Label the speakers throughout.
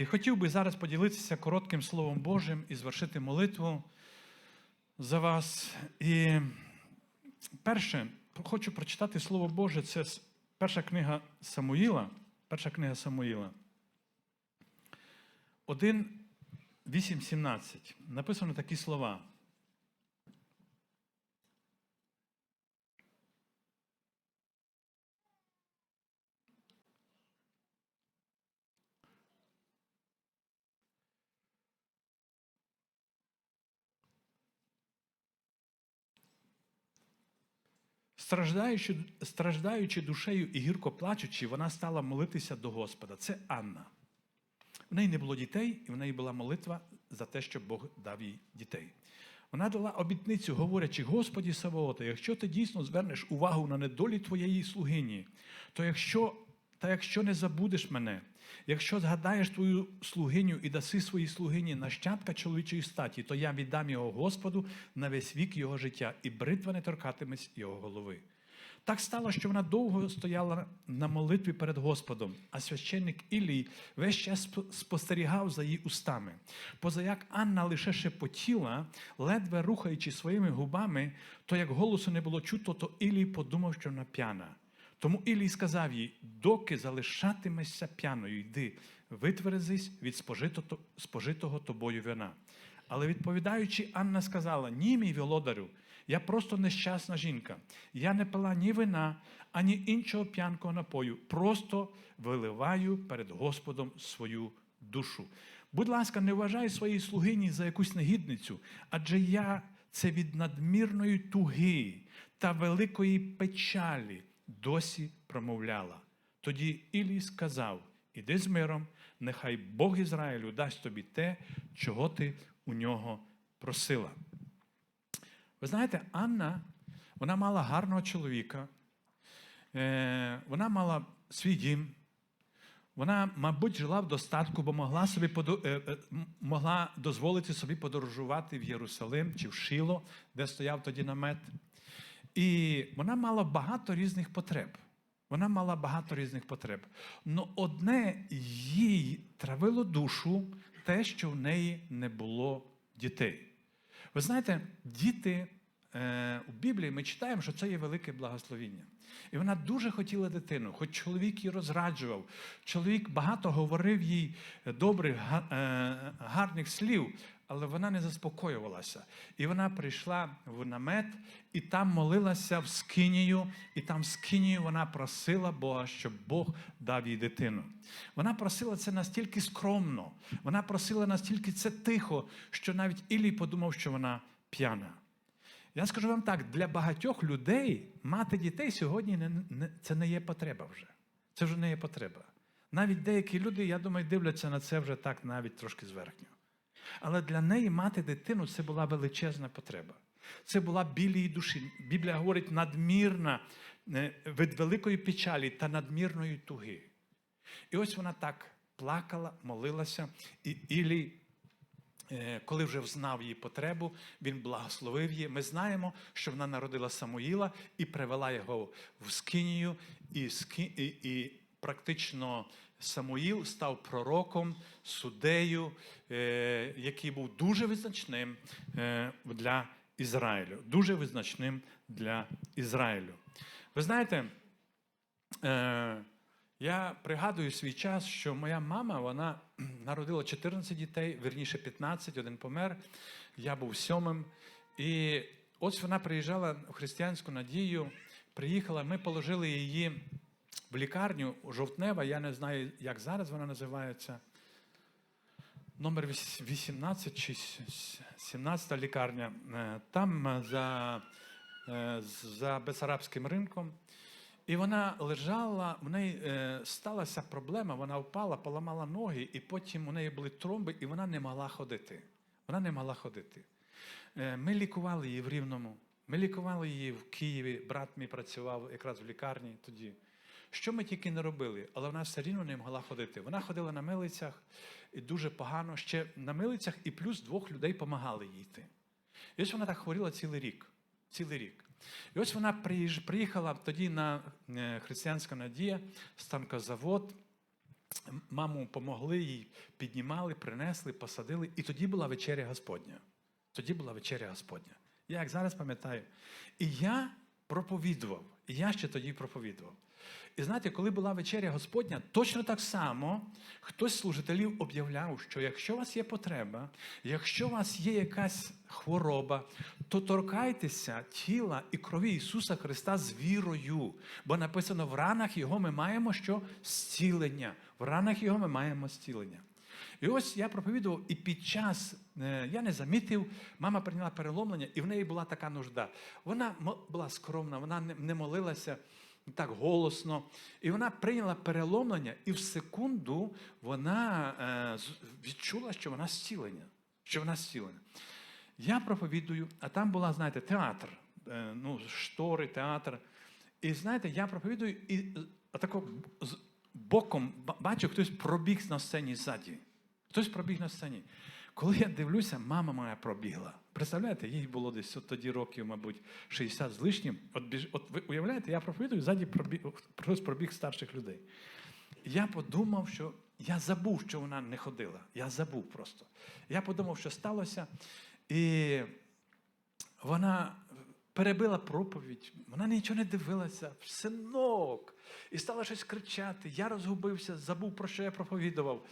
Speaker 1: І хотів би зараз поділитися коротким Словом Божим і звершити молитву за вас. І перше, хочу прочитати Слово Боже, це перша книга Самуїла. Перша книга Самуїла. 1, 8, 17. Написано такі слова. Страждаючи, страждаючи душею і гірко плачучи, вона стала молитися до Господа. Це Анна. В неї не було дітей, і в неї була молитва за те, щоб Бог дав їй дітей. Вона дала обітницю, говорячи: Господі Савооте, якщо ти дійсно звернеш увагу на недолі твоєї слугині, то якщо, та якщо не забудеш мене, якщо згадаєш твою слугиню і даси своїй слугині нащадка чоловічої статі, то я віддам його Господу на весь вік його життя, і бритва не торкатиметься його голови. Так стало, що вона довго стояла на молитві перед Господом, а священник Ілій весь час спостерігав за її устами. Позаяк Анна лише шепотіла, ледве рухаючи своїми губами, то як голосу не було чуто, то Ілій подумав, що вона п'яна. Тому Ілій сказав їй: доки залишатимешся п'яною, йди, витверзись від спожито- спожитого тобою вина. Але відповідаючи, Анна сказала: Ні, мій володарю, я просто нещасна жінка. Я не пила ні вина, ані іншого п'янкого напою. Просто виливаю перед Господом свою душу. Будь ласка, не вважай своїй слугині за якусь негідницю, адже я це від надмірної туги та великої печалі досі промовляла. Тоді Ілій сказав: Іди з миром, нехай Бог Ізраїлю дасть тобі те, чого ти у нього просила. Ви знаєте, Анна, вона мала гарного чоловіка, е, вона мала свій дім, вона, мабуть, жила в достатку, бо могла, собі е, е, могла дозволити собі подорожувати в Єрусалим чи в Шило, де стояв тоді намет. І вона мала багато різних потреб. Вона мала багато різних потреб. Но одне їй травило душу те, що в неї не було дітей. Ви знаєте, діти е, у Біблії ми читаємо, що це є велике благословіння. І вона дуже хотіла дитину, хоч чоловік її розраджував. Чоловік багато говорив їй добрих, е, гарних слів, але вона не заспокоювалася. І вона прийшла в намет і там молилася в скинію, і там в скинію вона просила Бога, щоб Бог дав їй дитину. Вона просила це настільки скромно, вона просила настільки це тихо, що навіть Ілій подумав, що вона п'яна. Я скажу вам так: для багатьох людей мати дітей сьогодні не, не, це не є потреба вже. Це вже не є потреба. Навіть деякі люди, я думаю, дивляться на це вже так навіть трошки зверхньо. Але для неї мати дитину це була величезна потреба. Це була біль її душі. Біблія говорить надмірна е, від великої печалі та надмірної туги. І ось вона так плакала, молилася, і Ілій, е, коли вже взнав її потребу, він благословив її. Ми знаємо, що вона народила Самуїла і привела його в Скинію, і, і, і практично Самуїл став пророком, суддею, е, який був дуже визначним е, для Ізраїлю. Дуже визначним для Ізраїлю. Ви знаєте, е, я пригадую свій час, що моя мама вона народила 14 дітей, верніше 15, один помер. Я був сьомим. І ось вона приїжджала в християнську надію, приїхала, ми положили її в лікарню жовтнева, я не знаю, як зараз вона називається. Номер 18 чи 17 лікарня. Е, Там е, за, е, за Бесарабським ринком. І вона лежала, в неї сталася проблема, вона впала, поламала ноги, і потім у неї були тромби, і вона не могла ходити. Вона не могла ходити. Ми лікували її в Рівному, ми лікували її в Києві, брат мій працював якраз в лікарні тоді. Що ми тільки не робили, але вона все рівно не могла ходити. Вона ходила на милицях і дуже погано, ще на милицях, і плюс двох людей допомагали їй йти. І ось вона так хворіла цілий рік. Цілий рік. І ось вона приїхала тоді на е, християнська надія, станкозавод. маму помогли їй, піднімали, принесли, посадили. І тоді була вечеря Господня. Тоді була вечеря Господня. Я як зараз пам'ятаю. І я проповідував, і я ще тоді проповідував. І знаєте, коли була вечеря Господня, точно так само хтось з служителів об'являв, що якщо у вас є потреба, якщо у вас є якась хвороба, то торкайтеся тіла і крові Ісуса Христа з вірою. Бо написано, в ранах Його ми маємо що? Зцілення. В ранах Його ми маємо зцілення. І ось я проповідував, і під час я не замітив, мама прийняла переломлення, і в неї була така нужда. Вона була скромна, вона не- молилася так голосно. І вона прийняла переломлення, і в секунду вона е, відчула, що вона зцілення. Що вона зцілена. Я проповідую, а там була, знаєте, театр, е, ну, штори, театр. І знаєте, я проповідую, і е, отако з- боком ба- бачу, хтось пробіг на сцені ззаді. Хтось пробіг на сцені. Коли я дивлюся, мама моя пробігла. Представляєте, їй було десь от тоді років, мабуть, 60 з лишнім. От, от ви уявляєте, я проповідую, ззаді пробіг... пробіг старших людей. Я подумав, що я забув, що вона не ходила. Я забув просто. Я подумав, що сталося. І вона перебила проповідь, вона нічого не дивилася, синок, і стала щось кричати. Я розгубився, забув, про що я проповідував.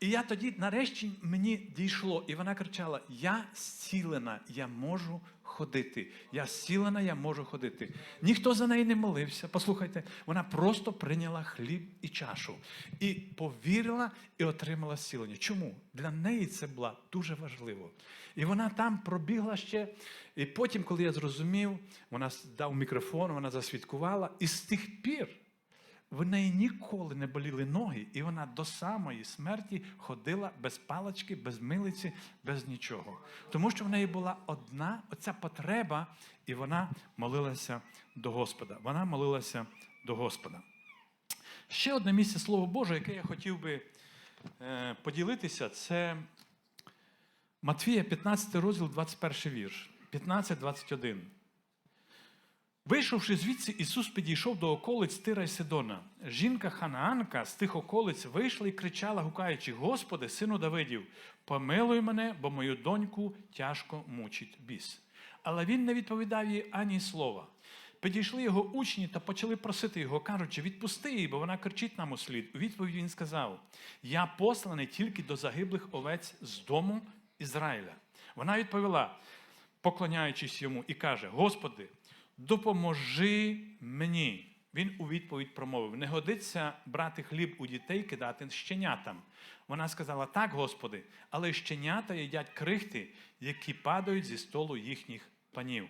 Speaker 1: І я тоді, нарешті, мені дійшло, і вона кричала: Я зцілена, я можу ходити. Я зцілена, я можу ходити. Ніхто за неї не молився. Послухайте, вона просто прийняла хліб і чашу і повірила і отримала зцілення. Чому? Для неї це було дуже важливо. І вона там пробігла ще. І потім, коли я зрозумів, вона дав мікрофон, вона засвідкувала, і з тих пір. В неї ніколи не боліли ноги, і вона до самої смерті ходила без палички, без милиці, без нічого. Тому що в неї була одна оця потреба, і вона молилася до Господа. Вона молилася до Господа. Ще одне місце Слово Боже, яке я хотів би е, поділитися, це Матвія, 15 розділ, 21 вірш. 15-21. Вийшовши звідси, Ісус підійшов до околиць Тира й Сидона. Жінка Ханаанка з тих околиць вийшла і кричала, гукаючи: Господи, сину Давидів, помилуй мене, бо мою доньку тяжко мучить біс. Але він не відповідав їй ані слова. Підійшли його учні та почали просити його, кажучи, відпусти її, бо вона кричить нам у слід. У відповідь він сказав: Я посланий тільки до загиблих овець з дому Ізраїля. Вона відповіла, поклоняючись йому, і каже: Господи, допоможи мені. Він у відповідь промовив: не годиться брати хліб у дітей, кидати щенятам. Вона сказала: Так, Господи, але щенята їдять крихти, які падають зі столу їхніх панів.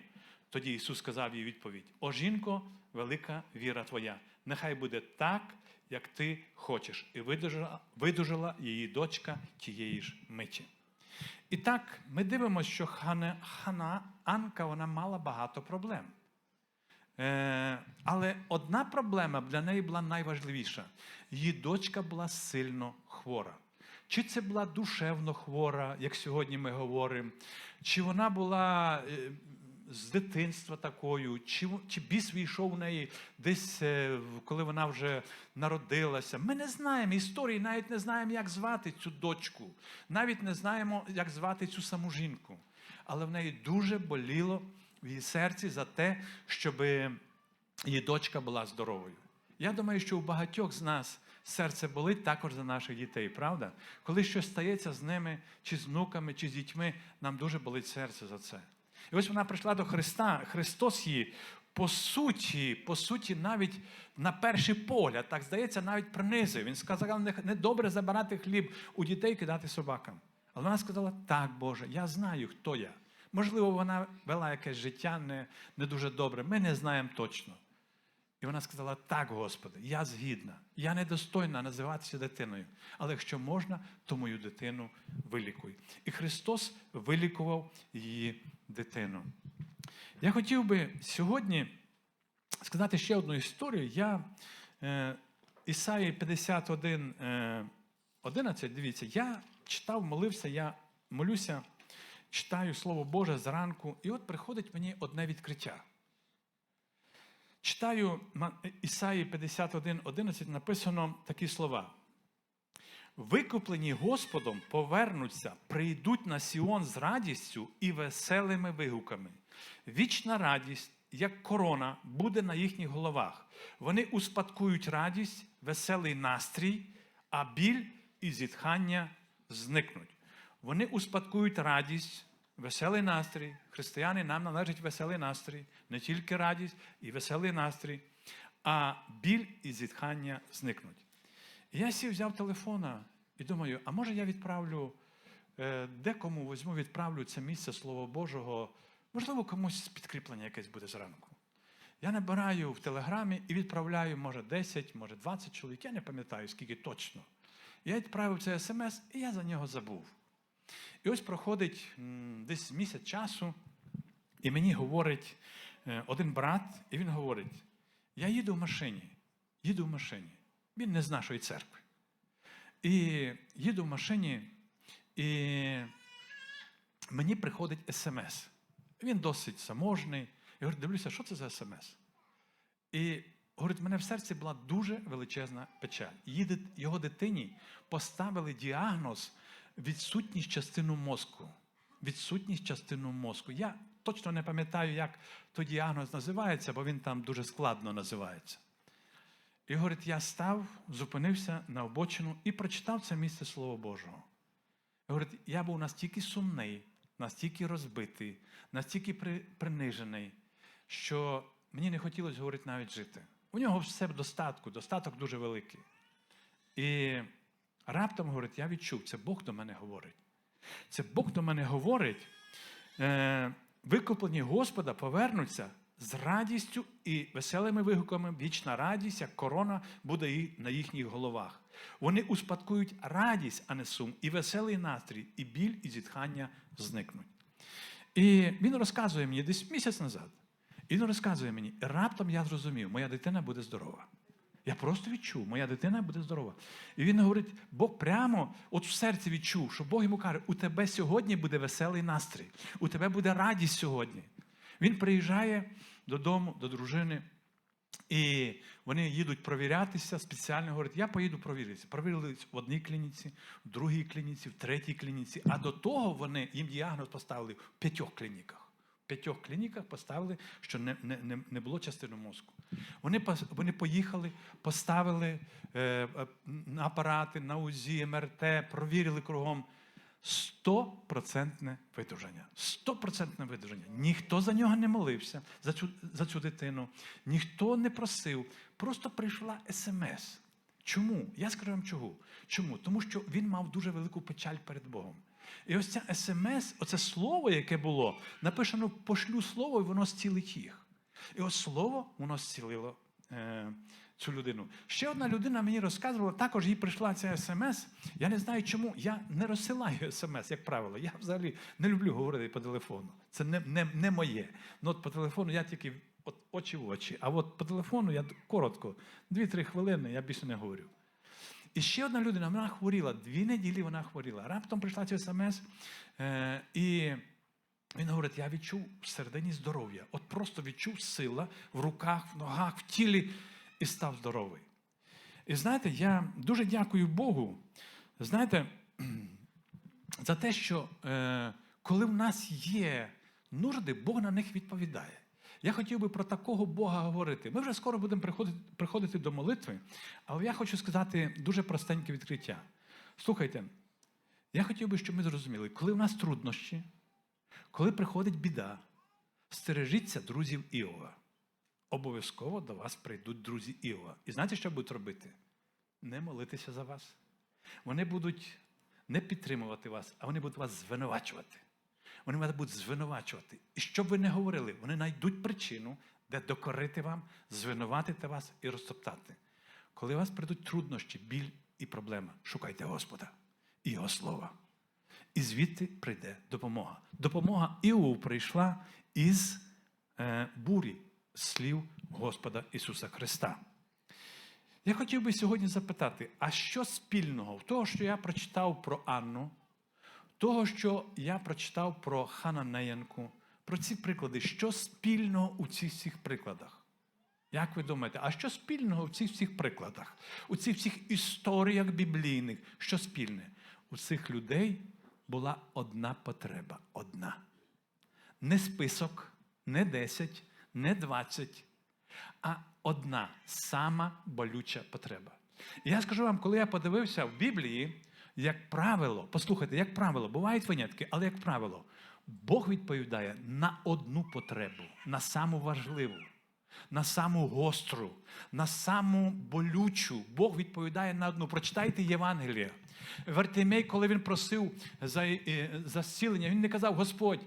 Speaker 1: Тоді Ісус сказав їй відповідь: О жінко, велика віра твоя, нехай буде так, як ти хочеш. І видужала, видужала її дочка тієї ж миті. І так, ми дивимося, що Хана, Хана Анка вона мала багато проблем. Е, але одна проблема для неї була найважливіша. Її дочка була сильно хвора. Чи це була душевно хвора, як сьогодні ми говоримо, чи вона була е, з дитинства такою, чи, чи біс війшов у неї десь, е, коли вона вже народилася. Ми не знаємо історії, навіть не знаємо, як звати цю дочку, навіть не знаємо, як звати цю саму жінку. Але в неї дуже боліло в її серці за те, щоб її дочка була здоровою. Я думаю, що у багатьох з нас серце болить також за наших дітей, правда? Коли щось стається з ними, чи з внуками, чи з дітьми, нам дуже болить серце за це. І ось вона прийшла до Христа, Христос її. По суті, по суті, навіть на перший погляд, так здається, навіть принизив. Він сказав, не, добре забирати хліб у дітей кидати собакам. Але вона сказала: так, Боже, я знаю, хто я. Можливо, вона вела якесь життя не, не дуже добре. Ми не знаємо точно. І вона сказала: Так, Господи, я згідна, я недостойна називатися дитиною. Але якщо можна, то мою дитину вилікуй. І Христос вилікував її дитину. Я хотів би сьогодні сказати ще одну історію. Я е, Ісаї 51, е, 11, дивіться, я читав, молився, я молюся, читаю Слово Боже зранку, і от приходить мені одне відкриття. Читаю Ісаї 51, 11, написано такі слова. Викуплені Господом повернуться, прийдуть на Сіон з радістю і веселими вигуками. Вічна радість, як корона, буде на їхніх головах. Вони успадкують радість, веселий настрій, а біль і зітхання зникнуть. Вони успадкують радість, веселий настрій. Християни нам належить веселий настрій, не тільки радість і веселий настрій, а біль і зітхання зникнуть. І я сів, взяв телефона і думаю, а може я відправлю, е, декому візьму, відправлю це місце Слова Божого, можливо, комусь підкріплення якесь буде зранку. Я набираю в телеграмі і відправляю, може, 10, може 20 чоловік, я не пам'ятаю, скільки точно. Я відправив цей смс, і я за нього забув. І ось проходить десь місяць часу, і мені говорить е, один брат, і він говорить: я їду в машині, їду в машині. Він не з нашої церкви. І їду в машині, і мені приходить смс. Він досить заможний. Я говорю, дивлюся, що це за смс? І говорить, в мене в серці була дуже величезна печаль. Його дитині поставили діагноз відсутність частину мозку. Відсутність частину мозку. Я точно не пам'ятаю, як той діагноз називається, бо він там дуже складно називається. І говорить, я став, зупинився на обочину і прочитав це місце Слова Божого. І говорить, я був настільки сумний, настільки розбитий, настільки при- принижений, що мені не хотілося говорити навіть жити. У нього все в достатку, достаток дуже великий. І раптом говорить, я відчув, це Бог до мене говорить. Це Бог до мене говорить. Е, викуплені Господа повернуться з радістю і веселими вигуками. Вічна радість, як корона, буде і на їхніх головах. Вони успадкують радість, а не сум, і веселий настрій, і біль, і зітхання зникнуть. І він розказує мені десь місяць назад. Він розказує мені, раптом я зрозумів, моя дитина буде здорова. Я просто відчув, моя дитина буде здорова. І він говорить, Бог прямо от в серці відчув, що Бог йому каже, у тебе сьогодні буде веселий настрій, у тебе буде радість сьогодні. Він приїжджає додому, до дружини, і вони їдуть провірятися спеціально. Говорять, я поїду провіритися. Провірились в одній клініці, в другій клініці, в третій клініці. А до того вони їм діагноз поставили в п'ятьох клініках. В п'ятьох клініках поставили, що не, не, не, було частини мозку. Вони, вони поїхали, поставили е, е, апарати на УЗІ, МРТ, провірили кругом. Стопроцентне видужання. Стопроцентне видужання. Ніхто за нього не молився, за цю, за цю дитину, ніхто не просив. Просто прийшла смс. Чому? Я скажу вам чому. Чому? Тому що він мав дуже велику печаль перед Богом. І ось ця смс, оце слово, яке було, написано пошлю слово, і воно зцілить їх. І ось слово, воно зцілило е, цю людину. Ще одна людина мені розказувала, також їй прийшла ця смс. Я не знаю чому. Я не розсилаю смс, як правило. Я взагалі не люблю говорити по телефону. Це не, не, не моє. Ну от по телефону я тільки от, очі в очі. А от по телефону я коротко, 2-3 хвилини, я більше не говорю. І ще одна людина, вона хворіла, дві неділі вона хворіла. Раптом прийшла ця смс, е, і він говорить: я відчув всередині здоров'я. От просто відчув сила в руках, в ногах, в тілі і став здоровий. І знаєте, я дуже дякую Богу. Знаєте, за те, що е, коли в нас є нужди, Бог на них відповідає. Я хотів би про такого Бога говорити. Ми вже скоро будемо приходити, приходити до молитви, але я хочу сказати дуже простеньке відкриття. Слухайте, я хотів би, щоб ми зрозуміли, коли в нас труднощі, коли приходить біда, стережіться друзів Іова. Обов'язково до вас прийдуть друзі Іова. І знаєте, що будуть робити? Не молитися за вас. Вони будуть не підтримувати вас, а вони будуть вас звинувачувати. Вони вас будуть звинувачувати. І що б ви не говорили, вони знайдуть причину, де докорити вам, звинуватити вас і розтоптати. Коли у вас прийдуть труднощі, біль і проблема, шукайте Господа і Його Слова. І звідти прийде допомога. Допомога Іову прийшла із е, бурі слів Господа Ісуса Христа. Я хотів би сьогодні запитати, а що спільного в того, що я прочитав про Анну, того, що я прочитав про Хананеянку, про ці приклади, що спільного у цих всіх прикладах? Як ви думаєте, а що спільного в цих всіх прикладах, у цих всіх історіях біблійних? Що спільне? У цих людей була одна потреба. Одна. Не список, не 10, не 20, а одна сама болюча потреба. І я скажу вам, коли я подивився в Біблії, як правило, послухайте, як правило, бувають винятки, але як правило, Бог відповідає на одну потребу, на саму важливу, на саму гостру, на саму болючу. Бог відповідає на одну. Прочитайте Євангеліє. Вартимей, коли він просив за, е, за зцілення, він не казав: Господь,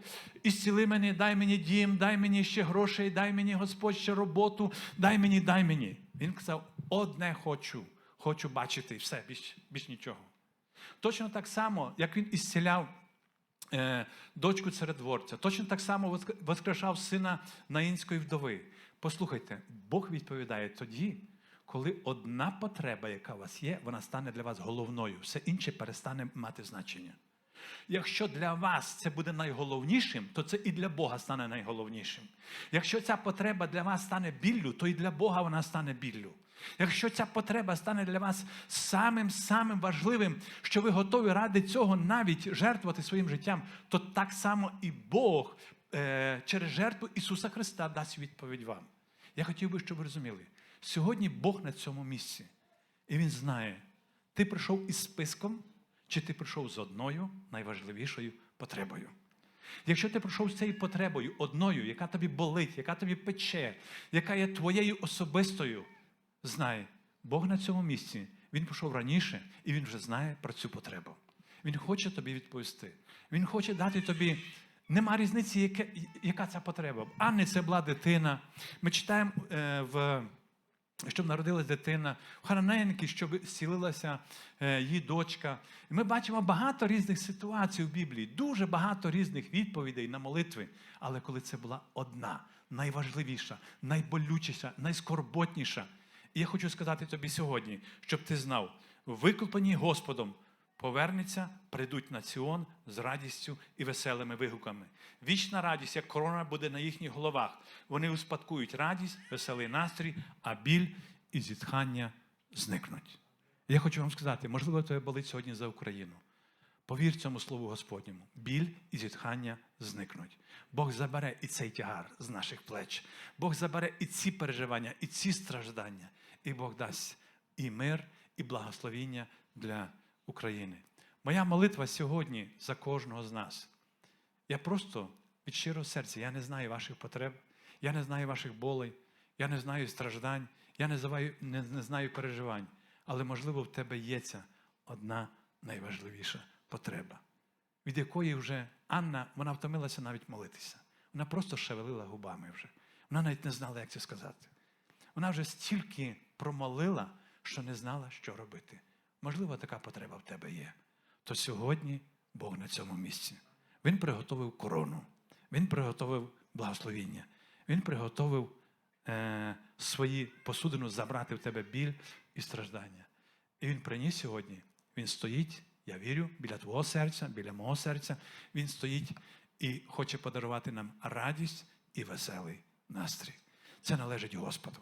Speaker 1: ісціли мене, дай мені дім, дай мені ще грошей, дай мені Господь ще роботу, дай мені, дай мені. Він казав: одне хочу, хочу бачити, все, більш, більш нічого. Точно так само, як він ісціляв е, дочку царедворця, точно так само воскрешав сина наїнської вдови. Послухайте, Бог відповідає тоді, коли одна потреба, яка у вас є, вона стане для вас головною, все інше перестане мати значення. Якщо для вас це буде найголовнішим, то це і для Бога стане найголовнішим. Якщо ця потреба для вас стане біллю, то і для Бога вона стане біллю. Якщо ця потреба стане для вас самим самим важливим, що ви готові ради цього навіть жертвувати своїм життям, то так само і Бог е, через жертву Ісуса Христа дасть відповідь вам. Я хотів би, щоб ви розуміли, сьогодні Бог на цьому місці, і Він знає, ти прийшов із списком, чи ти прийшов з одною найважливішою потребою. Якщо ти прийшов з цією потребою, одною, яка тобі болить, яка тобі пече, яка є твоєю особистою, знай, Бог на цьому місці, Він пішов раніше, і Він вже знає про цю потребу. Він хоче тобі відповісти. Він хоче дати тобі. Нема різниці, яке, яка ця потреба. Анни це була дитина. Ми читаємо е, в щоб народилась дитина, в Хараненки, щоб зцілилася е, її дочка. І ми бачимо багато різних ситуацій в Біблії, дуже багато різних відповідей на молитви. Але коли це була одна, найважливіша, найболючіша, найскорботніша. І я хочу сказати тобі сьогодні, щоб ти знав, викуплені Господом повернеться, прийдуть на Ціон з радістю і веселими вигуками. Вічна радість, як корона буде на їхніх головах. Вони успадкують радість, веселий настрій, а біль і зітхання зникнуть. Я хочу вам сказати, можливо, тебе болить сьогодні за Україну. Повір цьому слову Господньому. Біль і зітхання зникнуть. Бог забере і цей тягар з наших плеч. Бог забере і ці переживання, і ці страждання. І Бог дасть і мир, і благословіння для України. Моя молитва сьогодні за кожного з нас. Я просто від щирого серця, я не знаю ваших потреб, я не знаю ваших болей, я не знаю страждань, я не знаю, не, не знаю переживань. Але, можливо, в тебе є ця одна найважливіша потреба, від якої вже Анна вона втомилася навіть молитися. Вона просто шевелила губами вже. Вона навіть не знала, як це сказати. Вона вже стільки промолила, що не знала, що робити. Можливо, така потреба в тебе є. То сьогодні Бог на цьому місці. Він приготовив корону, Він приготовив благословіння, Він приготовив е, свої посудину забрати в тебе біль і страждання. І Він приніс сьогодні, Він стоїть, я вірю, біля твого серця, біля мого серця. Він стоїть і хоче подарувати нам радість і веселий настрій. Це належить Господу.